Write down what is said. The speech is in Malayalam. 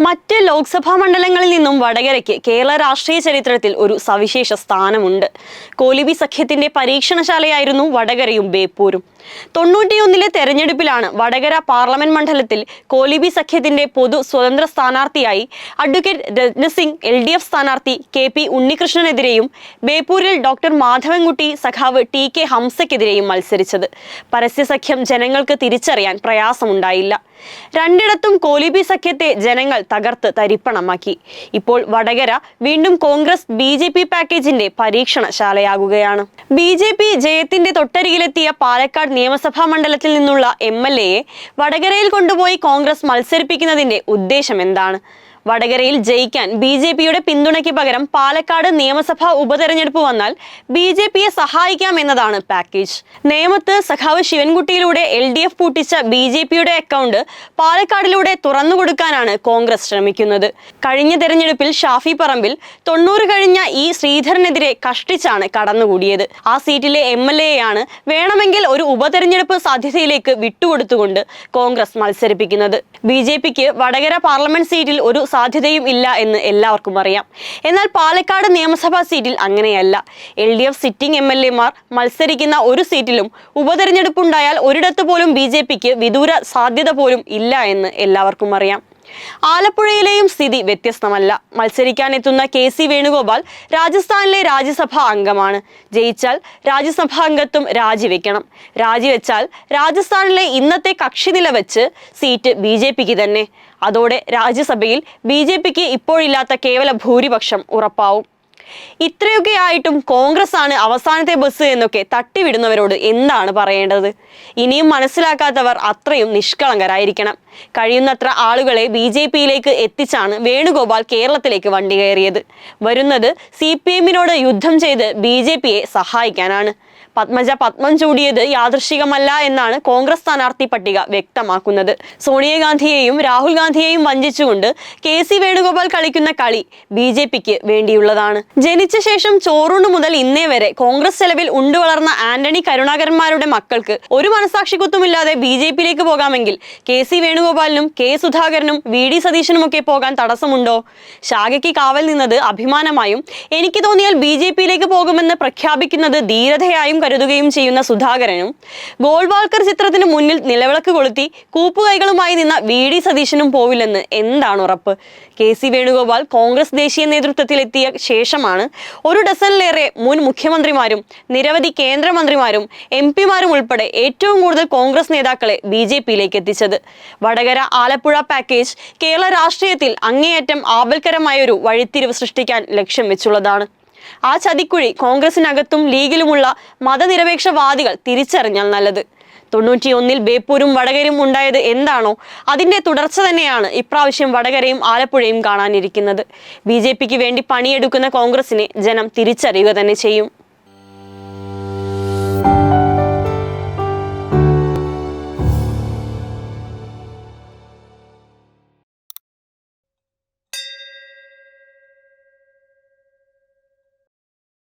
മറ്റ് ലോക്സഭാ മണ്ഡലങ്ങളിൽ നിന്നും വടകരയ്ക്ക് കേരള രാഷ്ട്രീയ ചരിത്രത്തിൽ ഒരു സവിശേഷ സ്ഥാനമുണ്ട്. കോലിബി സഖ്യത്തിന്റെ പരീക്ഷണശാലയായിരുന്നു വടകരയും ബേപ്പൂരും. തൊണ്ണൂറ്റിയൊന്നിലെ തെരഞ്ഞെടുപ്പിലാണ് വടകര പാർലമെന്റ് മണ്ഡലത്തിൽ കോലിബി സഖ്യത്തിന്റെ പൊതു സ്വതന്ത്ര സ്ഥാനാർത്ഥിയായി advocate Rathnasingh L D F സ്ഥാനാർത്ഥി കെ പി ഉണ്ണികൃഷ്ണനെതിരെയും ബേപ്പൂരിൽ ഡോക്ടർ മാധവൻകുട്ടി സഖാവ് ടി കെ ഹംസയ്ക്കെതിരെയും മത്സരിച്ചത്. പരസ്യസഖ്യം ജനങ്ങൾക്ക് തിരിച്ചറിയാൻ പ്രയാസമുണ്ടായില്ല. രണ്ടിടത്തും കോലിബി സഖ്യത്തെ ജനങ്ങൾ തകർത്ത് തരിപ്പണമാക്കി. ഇപ്പോൾ വടകര വീണ്ടും കോൺഗ്രസ് ബി ജെ പി പാക്കേജിന്റെ പരീക്ഷണശാലയാകുകയാണ്. ബി ജെ പി ജയത്തിന്റെ തൊട്ടരികിലെത്തിയ പാലക്കാട് നിയമസഭാ മണ്ഡലത്തിൽ നിന്നുള്ള എം വടകരയിൽ കൊണ്ടുപോയി കോൺഗ്രസ് മത്സരിപ്പിക്കുന്നതിന്റെ ഉദ്ദേശം എന്താണ്? വടകരയിൽ ജയിക്കാൻ ബി ജെ പിയുടെ പിന്തുണയ്ക്ക് പകരം പാലക്കാട് നിയമസഭാ ഉപതെരഞ്ഞെടുപ്പ് വന്നാൽ ബി ജെ പിയെ സഹായിക്കാം എന്നതാണ് പാക്കേജ് നേമത്ത് സഖാവ് ശിവൻകുട്ടിയിലൂടെ എൽ ഡി എഫ് പൂട്ടിച്ച ബി ജെ പിയുടെ അക്കൗണ്ട് പാലക്കാടിലൂടെ തുറന്നുകൊടുക്കാനാണ് കോൺഗ്രസ് ശ്രമിക്കുന്നത്. കഴിഞ്ഞ തെരഞ്ഞെടുപ്പിൽ ഷാഫി പറമ്പിൽ തൊണ്ണൂറ് കഴിഞ്ഞ ഇ ശ്രീധരനെതിരെ കഷ്ടിച്ചാണ് കടന്നുകൂടിയത്. ആ സീറ്റിലെ എം എൽ എയാണ് വേണമെങ്കിൽ ഒരു ഉപതെരഞ്ഞെടുപ്പ് സാധ്യതയിലേക്ക് വിട്ടുകൊടുത്തുകൊണ്ട് കോൺഗ്രസ് മത്സരിപ്പിക്കുന്നത്. ബി ജെ പിക്ക് വടകര പാർലമെന്റ് സീറ്റിൽ ഒരു സാധ്യതയും ഇല്ല എന്ന് എല്ലാവർക്കും അറിയാം. എന്നാൽ പാലക്കാട് നിയമസഭാ സീറ്റിൽ അങ്ങനെയല്ല. L D F sitting M L എമാർ മത്സരിക്കുന്ന ഒരു സീറ്റിലും ഉപതെരഞ്ഞെടുപ്പുണ്ടായാൽ ഒരിടത്ത് പോലും ബി ജെ പിക്ക് വിദൂര സാധ്യത പോലും ഇല്ല എന്ന് എല്ലാവർക്കും അറിയാം. ആലപ്പുഴയിലെയും സ്ഥിതി വ്യത്യസ്തമല്ല. മത്സരിക്കാൻ എത്തുന്ന കെ സി വേണുഗോപാൽ രാജസ്ഥാനിലെ രാജ്യസഭാ അംഗമാണ്. ജയിച്ചാൽ രാജ്യസഭാ അംഗത്വം രാജിവെക്കണം. രാജിവെച്ചാൽ രാജസ്ഥാനിലെ ഇന്നത്തെ കക്ഷിനില വെച്ച് സീറ്റ് ബി ജെ പിക്ക് തന്നെ. അതോടെ രാജ്യസഭയിൽ ബി ജെ പിക്ക് ഇപ്പോഴില്ലാത്ത കേവല ഭൂരിപക്ഷം ഉറപ്പാവും. ഇത്രയൊക്കെ ആയിട്ടും കോൺഗ്രസ് ആണ് അവസാനത്തെ ബസ് എന്നൊക്കെ തട്ടിവിടുന്നവരോട് എന്താണ് പറയേണ്ടത്? ഇനിയും മനസ്സിലാക്കാത്തവർ അത്രയും നിഷ്കളങ്കരായിരിക്കണം. കഴിയുന്നത്ര ആളുകളെ ബി ജെ പിയിലേക്ക് എത്തിച്ചാണ് വേണുഗോപാൽ കേരളത്തിലേക്ക് വണ്ടി കയറിയത്. വരുന്നത് സി പി എമ്മിനോട് യുദ്ധം ചെയ്ത് ബി ജെ പിയെ സഹായിക്കാനാണ്. പത്മജ പത്മം ചൂടിയത് യാദൃശികമല്ല എന്നാണ് കോൺഗ്രസ് സ്ഥാനാർത്ഥി പട്ടിക വ്യക്തമാക്കുന്നത്. സോണിയാഗാന്ധിയെയും രാഹുൽ ഗാന്ധിയെയും വഞ്ചിച്ചുകൊണ്ട് കെ സി വേണുഗോപാൽ കളിക്കുന്ന കളി ബി ജെ പിക്ക് വേണ്ടിയുള്ളതാണ്. ജനിച്ച ശേഷം ചോറൂണ് മുതൽ ഇന്നേ വരെ കോൺഗ്രസ് ചെലവിൽ ഉണ്ടുവളർന്ന ആന്റണി കരുണാകരന്മാരുടെ മക്കൾക്ക് ഒരു മനസാക്ഷിക്കുത്തുമില്ലാതെ ബി ജെ പിയിലേക്ക് പോകാമെങ്കിൽ കെ സി വേണുഗോപാലിനും കെ സുധാകരനും വി ഡി സതീശനുമൊക്കെ പോകാൻ തടസ്സമുണ്ടോ? ശാഖയ്ക്ക് കാവൽ നിന്നത് അഭിമാനമായും എനിക്ക് തോന്നിയാൽ ബി ജെ പിയിലേക്ക് പോകുമെന്ന് പ്രഖ്യാപിക്കുന്നത് ധീരതയായും കരുതുകയും ചെയ്യുന്ന സുധാകരനും ഗോൾവാൾക്കർ ചിത്രത്തിന് മുന്നിൽ നിലവിളക്ക് കൊളുത്തി കൂപ്പുകൈകളുമായി നിന്ന വി ഡി സതീശനും പോവില്ലെന്ന് എന്താണ് ഉറപ്പ്? കെ സി വേണുഗോപാൽ കോൺഗ്രസ് ദേശീയ നേതൃത്വത്തിലെത്തിയ ശേഷമാണ് ഒരു ഡസനിലേറെ മുൻ മുഖ്യമന്ത്രിമാരും നിരവധി കേന്ദ്രമന്ത്രിമാരും എം പിമാരും ഉൾപ്പെടെ ഏറ്റവും കൂടുതൽ കോൺഗ്രസ് നേതാക്കളെ ബി ജെ പിയിലേക്ക് എത്തിച്ചത്. വടകര ആലപ്പുഴ പാക്കേജ് കേരള രാഷ്ട്രീയത്തിൽ അങ്ങേയറ്റം ആപൽക്കരമായ ഒരു വഴിത്തിരിവ് സൃഷ്ടിക്കാൻ ലക്ഷ്യം വെച്ചുള്ളതാണ്. ആ ചതിക്കുഴി കോൺഗ്രസിനകത്തും ലീഗിലുമുള്ള മതനിരപേക്ഷവാദികൾ തിരിച്ചറിഞ്ഞാൽ നല്ലത്. തൊണ്ണൂറ്റിയൊന്നിൽ ബേപ്പൂരും വടകരയും ഉണ്ടായത് എന്താണോ അതിന്റെ തുടർച്ച തന്നെയാണ് ഇപ്രാവശ്യം വടകരയും ആലപ്പുഴയും കാണാനിരിക്കുന്നത്. ബി വേണ്ടി പണിയെടുക്കുന്ന കോൺഗ്രസിനെ ജനം തിരിച്ചറിയുക തന്നെ ചെയ്യും.